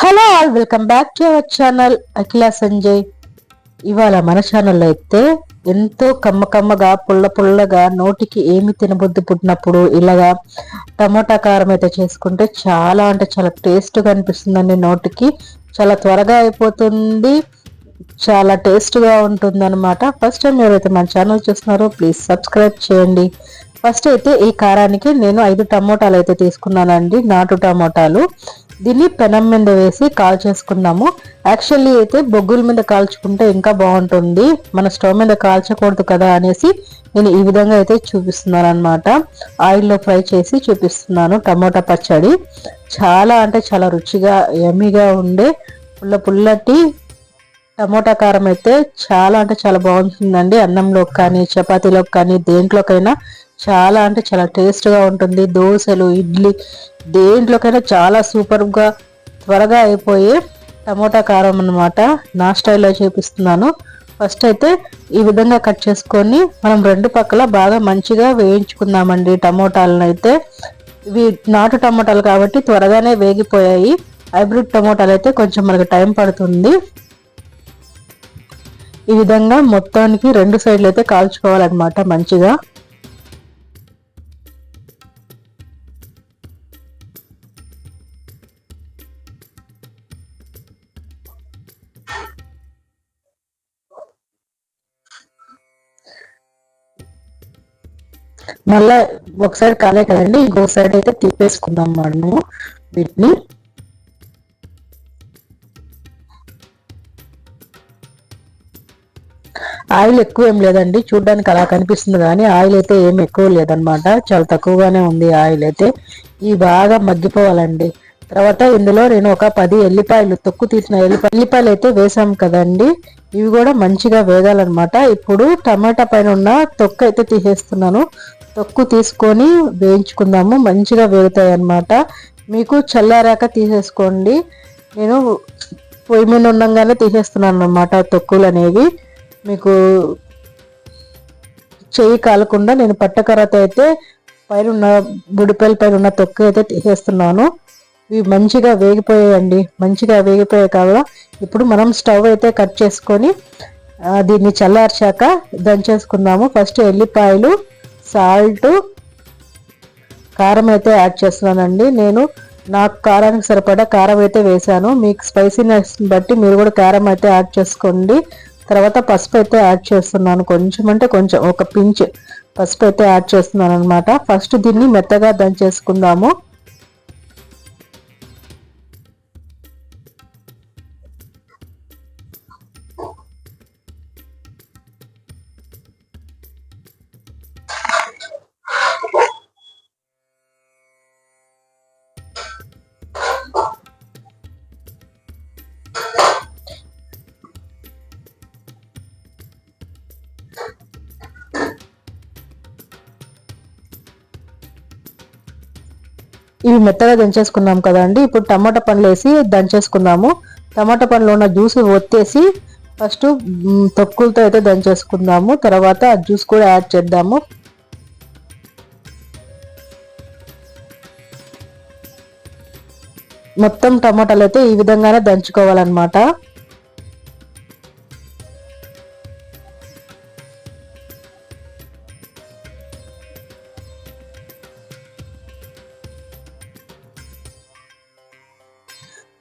Hello all welcome back to our channel Akhila Sanjay. ఇవాళ మన ఛానల్లో అయితే ఎంతో కమ్మ కమ్మగా పుల్ల పుల్లగా నోటికి ఏమి తినబుద్ధి పుట్టినప్పుడు ఇలాగా టమోటా కారం అయితే చేసుకుంటే చాలా అంటే చాలా టేస్ట్గా అనిపిస్తుందండి నోటికి. చాలా త్వరగా అయిపోతుంది చాలా టేస్ట్గా ఉంటుంది అనమాట ఫస్ట్ టైం ఎవరైతే మన ఛానల్ చూస్తున్నారో ప్లీజ్ సబ్స్క్రైబ్ చేయండి. ఫస్ట్ అయితే ఈ కారానికి నేను ఐదు టమోటాలు అయితే తీసుకున్నానండి నాటు టమోటాలు. దీన్ని పెనం మీద వేసి కాల్చేసుకుందాము యాక్చువల్లీ అయితే బొగ్గుల మీద కాల్చుకుంటే ఇంకా బాగుంటుంది. మన స్టవ్ మీద కాల్చకూడదు కదా అనేసి నేను ఈ విధంగా అయితే చూపిస్తున్నాను అనమాట ఆయిల్లో ఫ్రై చేసి చూపిస్తున్నాను టమోటా పచ్చడి. చాలా అంటే చాలా రుచిగా ఎమ్మిగా ఉండే పుల్ల పుల్లటి టమోటా కారం అయితే చాలా అంటే చాలా బాగుంటుందండి. అన్నంలోకి కానీ చపాతీలోకి కానీ దేంట్లోకైనా చాలా అంటే చాలా టేస్ట్గా ఉంటుంది. దోశలు ఇడ్లీ దేంట్లోకైనా చాలా సూపర్గా త్వరగా అయిపోయే టమోటా కారం అనమాట నా స్టైల్లో చూపిస్తున్నాను. ఫస్ట్ అయితే ఈ విధంగా కట్ చేసుకొని మనం రెండు పక్కల బాగా మంచిగా వేయించుకుందామండి టమోటాలను అయితే ఇవి నాటు టమోటాలు కాబట్టి త్వరగానే వేగిపోయాయి. హైబ్రిడ్ టమోటాలు అయితే కొంచెం మనకు టైం పడుతుంది. ఈ విధంగా మొత్తానికి రెండు సైడ్లు అయితే కాల్చుకోవాలన్నమాట మంచిగా. మళ్ళా ఒకసారి కాలే కదండి ఇంకో సైడ్ అయితే తిప్పేసుకుందాం మనము వీటిని. ఆయిల్ ఎక్కువ ఏం లేదండి చూడడానికి అలా కనిపిస్తుంది కానీ ఆయిల్ అయితే ఏం ఎక్కువ లేదనమాట చాలా తక్కువగానే ఉంది ఆయిల్ అయితే. ఇవి బాగా మగ్గిపోవాలండి. తర్వాత ఇందులో నేను ఒక పది ఎల్లిపాయలు తొక్కు తీసిన ఎల్లిపాయ ఎల్లిపాయలు అయితే వేసాం కదండి. ఇవి కూడా మంచిగా వేగాలన్నమాట. ఇప్పుడు టమాటా పైన ఉన్న తొక్కు అయితే తీసేస్తున్నాను. తొక్కు తీసుకొని వేయించుకుందాము. మంచిగా వేగుతాయి అన్నమాట మీకు చల్లారాక తీసేసుకోండి. నేను పొయ్యి మీద ఉండగానే తీసేస్తున్నాను అనమాట తొక్కులు అనేవి. మీకు చెయ్యి కాలకుండా నేను పట్టకర్రతో అయితే పైన ఉన్న బుడిపల్లి పైన ఉన్న తొక్కు అయితే తీసేస్తున్నాను. ఇవి మంచిగా వేగిపోయాయండి. మంచిగా వేగిపోయాయి కావాలా ఇప్పుడు మనం స్టవ్ అయితే కట్ చేసుకొని దీన్ని చల్లార్చాక దంచేసుకుందాము. ఫస్ట్ ఎల్లిపాయలు సాల్ట్ కారం అయితే యాడ్ చేస్తున్నానండి. నేను నాకు కారానికి సరిపడా కారం అయితే వేసాను మీకు స్పైసీనెస్ బట్టి మీరు కూడా కారం అయితే యాడ్ చేసుకోండి. తర్వాత పసుపు అయితే యాడ్ చేస్తున్నాను. కొంచెం అంటే కొంచెం ఒక పించ్ పసుపు అయితే యాడ్ చేస్తున్నాను అనమాట ఫస్ట్ దీన్ని మెత్తగా దంచేసుకుందాము. ఇవి మెత్తగా దంచేసుకున్నాం కదండి. ఇప్పుడు టమాటా పండ్లు వేసి దంచేసుకుందాము టమాటా పండ్లు ఉన్న జ్యూస్ ఒత్తేసి ఫస్ట్ తొక్కులతో అయితే దంచేసుకుందాము. తర్వాత ఆ జ్యూస్ కూడా యాడ్ చేద్దాము. మొత్తం టమాటాలు అయితే ఈ విధంగానే దంచుకోవాలన్నమాట.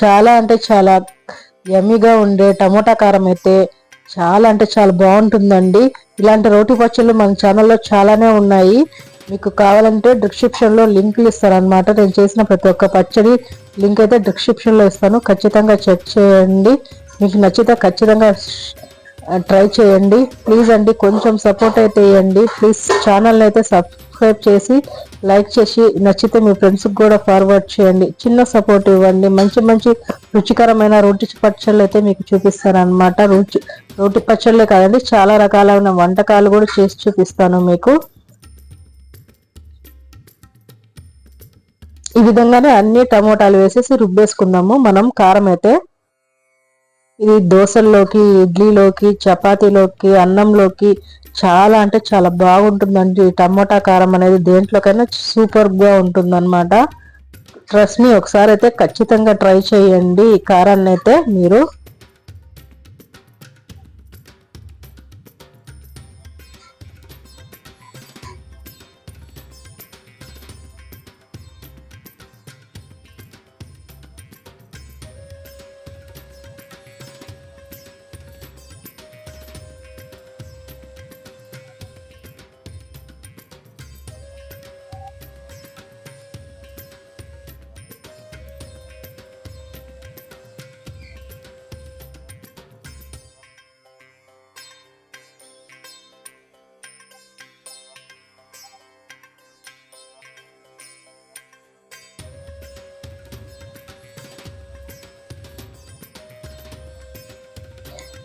చాలా అంటే చాలా యమ్మీగా ఉండే టమోటా కారం అయితే చాలా అంటే చాలా బాగుంటుందండి. ఇలాంటి రోటి పచ్చళ్ళు మన ఛానల్లో చాలానే ఉన్నాయి. మీకు కావాలంటే డిస్క్రిప్షన్లో లింకులు ఇస్తారనమాట నేను చేసిన ప్రతి ఒక్క పచ్చడి లింక్ అయితే డిస్క్రిప్షన్లో ఇస్తాను. ఖచ్చితంగా చెక్ చేయండి. మీకు నచ్చితే ఖచ్చితంగా ట్రై చేయండి. ప్లీజ్ అండి కొంచెం సపోర్ట్ అయితే ఇవ్వండి ప్లీజ్ ఛానల్ని అయితే సబ్స్క్రైబ్ చేసి లైక్ చేసి నచ్చితే మీ ఫ్రెండ్స్కి కూడా ఫార్వర్డ్ చేయండి. చిన్న సపోర్ట్ ఇవ్వండి. మంచి మంచి రుచికరమైన రోటి పచ్చళ్ళు అయితే మీకు చూపిస్తాను అనమాట రుచి రోటి పచ్చళ్ళే కాదండి చాలా రకాలైన వంటకాలు కూడా చేసి చూపిస్తాను మీకు. ఈ విధంగానే అన్ని టమోటాలు వేసేసి రుబ్బేసుకుందాము. మనం కారం అయితే ఇది దోశల్లోకి ఇడ్లీలోకి చపాతీలోకి అన్నంలోకి చాలా అంటే చాలా బాగుంటుందండి. టమోటా కారం అనేది దేంట్లోకైనా సూపర్గా ఉంటుందన్నమాట. ట్రస్ట్ మీ ఒకసారి అయితే ఖచ్చితంగా ట్రై చేయండి ఈ కారాన్ని అయితే మీరు.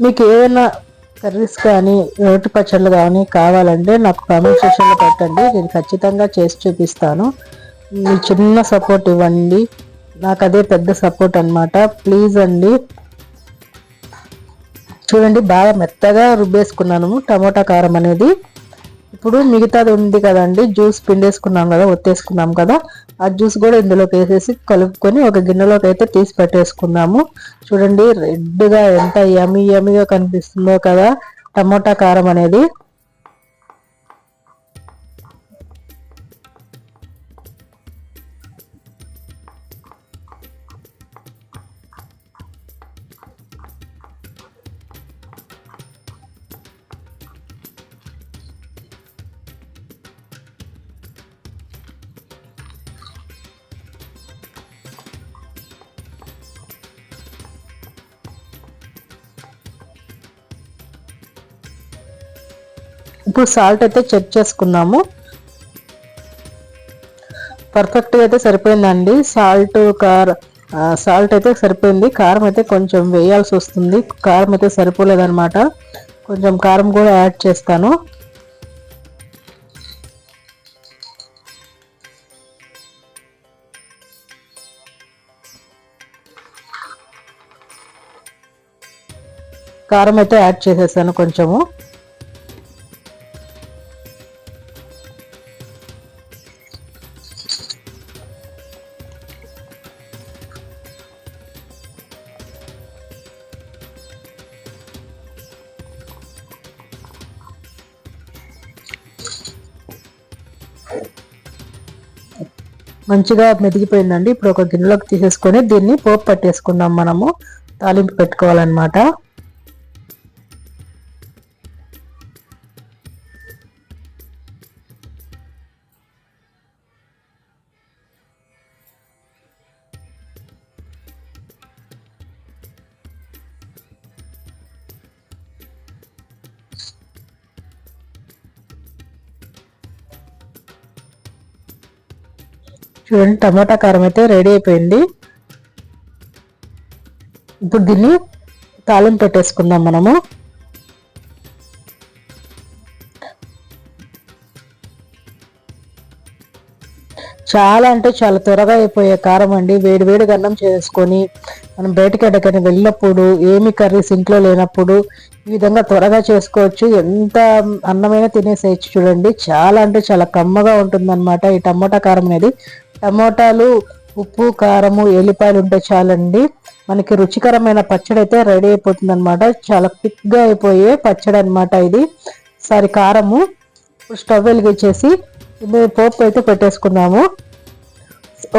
మీకు ఏదైనా కర్రీస్ కానీ రోటి పచ్చళ్ళు కానీ కావాలంటే నాకు కామెంట్ సెక్షన్లో పెట్టండి. నేను ఖచ్చితంగా చేసి చూపిస్తాను. మీ చిన్న సపోర్ట్ ఇవ్వండి. నాకు అదే పెద్ద సపోర్ట్ అన్నమాట. ప్లీజ్ అండి. చూడండి బాగా మెత్తగా రుబ్బేసుకున్నాను. టమోటా కారం అనేది. ఇప్పుడు మిగతాది ఉంది కదండి జ్యూస్ పిండేసుకున్నాం కదా ఒత్తేసుకున్నాం కదా ఆ జ్యూస్ కూడా ఇందులోకి వేసేసి కలుపుకొని ఒక గిన్నెలోకి అయితే తీసి పెట్టేసుకున్నాము చూడండి రెడ్గా ఎంత యమి యమిగా కనిపిస్తుందో కదా టమోటా కారం అనేది. ఇప్పుడు సాల్ట్ అయితే చెక్ చేసుకున్నాము. పర్ఫెక్ట్గా అయితే సరిపోయిందండి. సాల్ట్ కార్ సాల్ట్ అయితే సరిపోయింది. కారం అయితే కొంచెం వేయాల్సి వస్తుంది. కారం అయితే సరిపోలేదన్నమాట. కొంచెం కారం కూడా యాడ్ చేస్తాను. కారం అయితే యాడ్ చేసేసాను కొంచెము. మంచిగా మెదిగిపోయిందండి. ఇప్పుడు ఒక గిన్నెలోకి తీసేసుకొని దీన్ని పోపు పట్టేసుకుందాం మనము. తాలింపు పెట్టుకోవాలన్నమాట. చూడండి టమాటా కారం అయితే రెడీ అయిపోయింది. ఇప్పుడు దీన్ని తాళం పెట్టేసుకుందాం మనము. చాలా అంటే చాలా త్వరగా అయిపోయే కారం అండి. వేడి వేడి అన్నం చేసుకొని మనం బయటకి ఎక్కడికైనా వెళ్ళినప్పుడు ఏమి కర్రీస్ ఇంట్లో లేనప్పుడు ఈ విధంగా త్వరగా చేసుకోవచ్చు. ఎంత అన్నమైనా తినేసేయచ్చు చూడండి. చాలా అంటే చాలా కమ్మగా ఉంటుందన్నమాట ఈ టమోటా కారం అనేది. టమోటాలు ఉప్పు కారము ఎల్లిపాయలు ఉంటే చాలండి. మనకి రుచికరమైన పచ్చడి అయితే రెడీ అయిపోతుంది అనమాట చాలా గా అయిపోయే పచ్చడి అనమాట ఇది. సారి కారము స్టవ్ వెలిగించేసి పోపు అయితే పెట్టేసుకున్నాము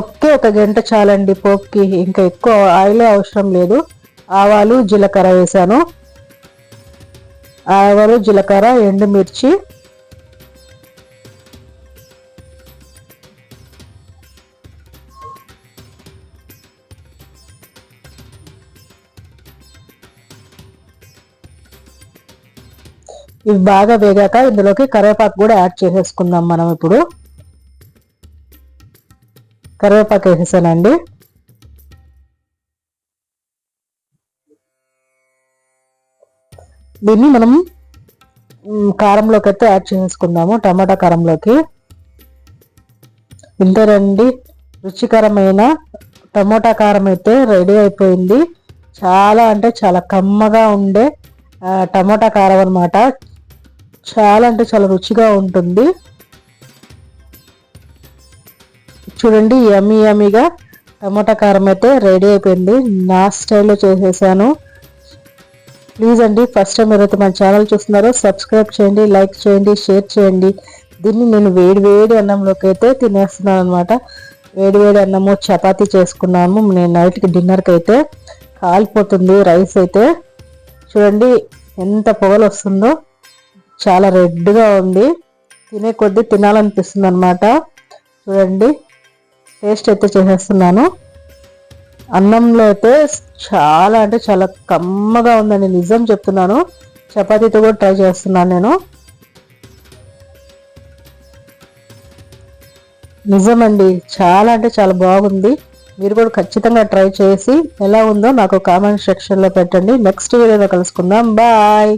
ఒకే ఒక గంట చాలండి పోపుకి. ఇంకా ఎక్కువ ఆయిల్ అవసరం లేదు. ఆవాలు జీలకర్ర వేసాను. ఆవాలు జీలకర్ర ఎండుమిర్చి ఇవి బాగా వేగాక ఇందులోకి కరివేపాకు కూడా యాడ్ చేసేసుకుందాం మనం ఇప్పుడు. కరివేపాకు వేసేసానండి. దీన్ని మనం కారంలోకి అయితే యాడ్ చేసేసుకుందాము టమాటా కారంలోకి. ఇంతేనండి రుచికరమైన టమోటా కారం అయితే రెడీ అయిపోయింది. చాలా అంటే చాలా కమ్మగా ఉండే టమోటా కారం అనమాట చాలా అంటే చాలా రుచిగా ఉంటుంది. చూడండి యమ్మీ యమ్మీగా టమాటా కారం అయితే రెడీ అయిపోయింది. నా స్టైల్లో చేసేసాను. ప్లీజ్ అండి ఫస్ట్ టైం ఎవరైతే మన ఛానల్ చూస్తున్నారో సబ్స్క్రైబ్ చేయండి లైక్ చేయండి షేర్ చేయండి. దీన్ని నేను వేడి వేడి అన్నంలోకి అయితే తినేస్తున్నాను అనమాట వేడి వేడి అన్నము చపాతీ చేసుకున్నాము. నేను నైట్కి డిన్నర్కి అయితే కాలిపోతుంది రైస్ అయితే. చూడండి ఎంత పొగలు వస్తుందో. చాలా రెడ్గా ఉంది. తినే కొద్దీ తినాలనిపిస్తుంది అనమాట చూడండి. టేస్ట్ అయితే చేసేస్తున్నాను. అన్నంలో అయితే చాలా అంటే చాలా కమ్మగా ఉందండి. నిజం చెప్తున్నాను. చపాతీతో కూడా ట్రై చేస్తున్నాను నేను. నిజమండి. చాలా అంటే చాలా బాగుంది. మీరు కూడా ఖచ్చితంగా ట్రై చేసి ఎలా ఉందో నాకు కామెంట్ సెక్షన్లో పెట్టండి. నెక్స్ట్ వీడియోలో కలుసుకుందాం. బాయ్!